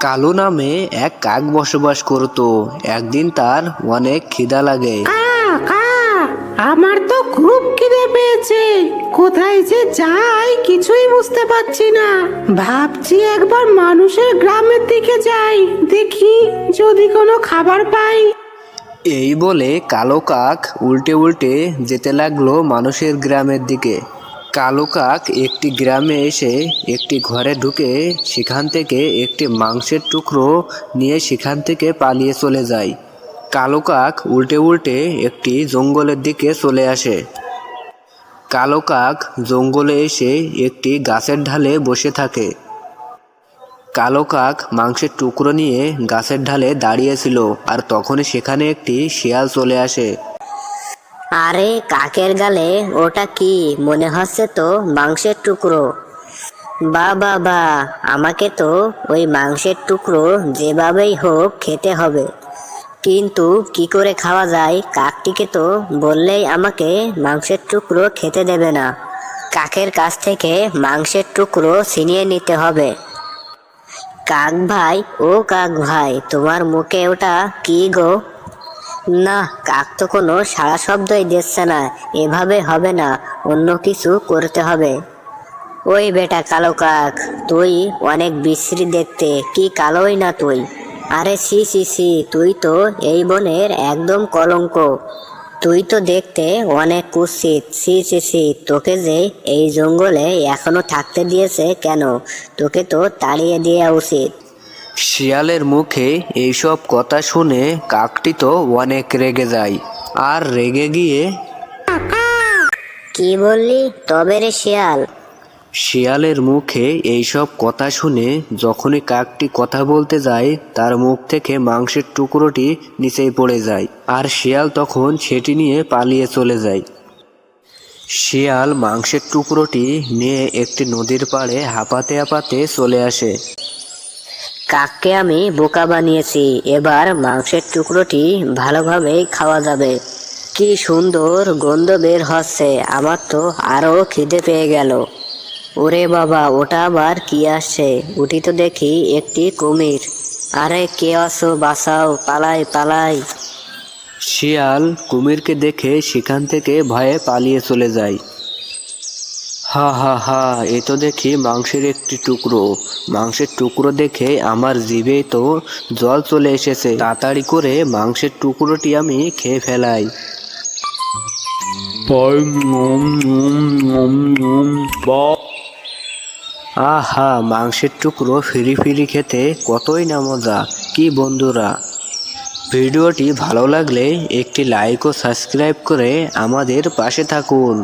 কালু নামে এক কাক বসবাস করত। একদিন তার অনেক খিদা লাগে। আমার তো খুব খিদে পেয়েছে। কোথায় যে যাই কিছুই বুঝতে পারছি না। ভাবছি একবার মানুষের গ্রামের দিকে যাই দেখি যদি কোনো খাবার পাই। এই বলে কালো কাক উল্টে উল্টে যেতে লাগল মানুষের গ্রামের দিকে। কালো কাক একটি গ্রামে এসে একটি ঘরে ঢুকে সেখান থেকে একটি মাংসের টুকরো নিয়ে সেখান থেকে পালিয়ে চলে যায়। কালো কাক উল্টে উল্টে একটি জঙ্গলের দিকে চলে আসে। কালো কাক জঙ্গলে এসে একটি গাছের ঢালে বসে থাকে। কালো কাক মাংসের টুকরো নিয়ে গাছের ঢালে দাঁড়িয়েছিল আর তখনই সেখানে একটি শিয়াল চলে আসে। আরে কাকের গালে? ওটা কি? মনে হচ্ছে তো মাংসের টুকরো। বা বা আমাকে তো ওই মাংসের টুকরো যেভাবেই হোক খেতে হবে। কিন্তু কি করে খাওয়া যায়? কাকটিকে তো বললেই আমাকে মাংসের টুকরো খেতে দেবে না। কাকের কাছ থেকে মাংসের টুকরো ছিনিয়ে নিতে হবে। কাক ভাই, ও কাক ভাই, তোমার মুখে ওটা কি গো? না, কাক তো কোনো সারা শব্দই দিচ্ছে না, এভাবে হবে না, অন্য কিছু করতে হবে। ওই বেটা কালো কাক, তুই অনেক বিশ্রী দেখতে, কি কালোই না তুই? আরে সি সি সি তুই তো এই বনের একদম কলঙ্ক। তুই তো দেখতে অনেক কুৎসিত সি সি সি তোকে যে এই জঙ্গলে এখনও থাকতে দিয়েছে কেন? তোকে তো তাড়িয়ে দেওয়া উচিত। শিয়ালের মুখে এইসব কথা শুনে কাকটি তো অনেক রেগে যায় আর রেগে গিয়ে কি বললি? তবে রে শিয়াল। শিয়ালের মুখে এইসব কথা শুনে যখনই কাকটি কথা বলতে যায় তার মুখ থেকে মাংসের টুকরোটি নিচেই পড়ে যায় আর শিয়াল তখন সেটি নিয়ে পালিয়ে চলে যায়। শিয়াল মাংসের টুকরোটি নিয়ে একটি নদীর পাড়ে হাঁপাতে হাঁপাতে চলে আসে। কাককে আমি বোকা বানিয়েছি। এবার মাংসের টুকরোটি ভালোভাবেই খাওয়া যাবে। কি সুন্দর গন্ধ বের হচ্ছে, আমার তো আরও খিদে পেয়ে গেল। ওরে বাবা, ওটা আবার কি আসছে? উঠি তো দেখি একটি কুমির। আরে কে আসো বাঁচাও, পালাই পালাই। শিয়াল কুমিরকে দেখে সেখান থেকে ভয়ে পালিয়ে চলে যায়। হা হা হা এ তো দেখি মাংসের একটি টুকরো। মাংসের টুকরো দেখে আমার জিভে তো জল চলে এসেছে। তাড়াতাড়ি করে মাংসের টুকরোটি আমি খেয়ে ফেলাই। আহা মাংসের টুকরো ফিরি ফিরি খেতে কতই না মজা। কি বন্ধুরা। ভিডিওটি ভালো লাগলে একটি লাইক ও সাবস্ক্রাইব করে আমাদের পাশে থাকুন।